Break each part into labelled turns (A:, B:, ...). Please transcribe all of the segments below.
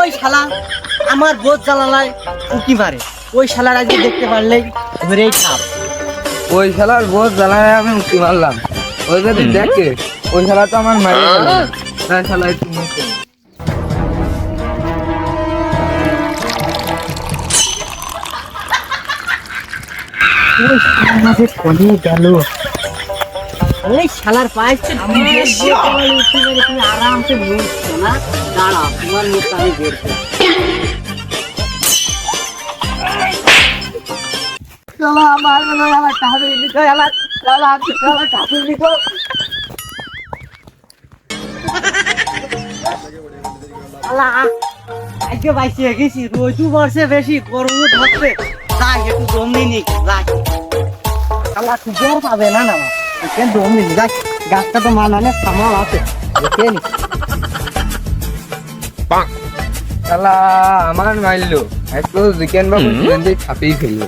A: ওই শালা আমার বোধ জ্বালালায় উকি মারে। ওই শালার আজকে দেখতে পারলেই ধরেই খাপ
B: ওই শালার বোঝ জ্বালায় আমি উঠি মারলাম। ওই যদি দেখে ওই শালা তো আমার মারি তাই শালা একটু মুখে
A: ওই গেল। ওই শালার আমি মেরে তুমি আরামসে মুছছো না। দাঁড়া তোমার মুখটা আমি বের শালা আমার আমার টাকা দিতে শালা শালা শালা টাকা দিতে শালা আজকে বাইসে গেছি রোজ বর্ষে বেশি গরম ধরছে তাই একটু দম নিয়ে নি যাই শালা সুগার পাবে না না? কেন দম নিয়ে যাই। গাছটা তো মানানে সামাল আছে। দেখে নি।
B: শালা আমার মারলো একটু চিকেন বাবু চিকেন দিয়ে ছাপিয়ে ফেলল।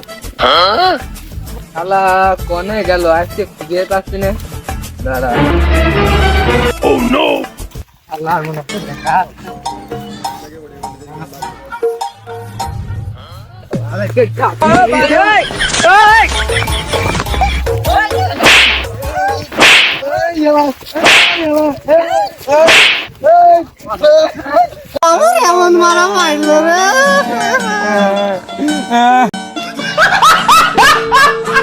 B: শালা কনে গেল? আজকে খুঁজে পাচ্ছি না। দাঁড়া।
A: আল্লাহ মনে হচ্ছে দেখা আমার এমন মারা মারল রে। হ্যাঁ।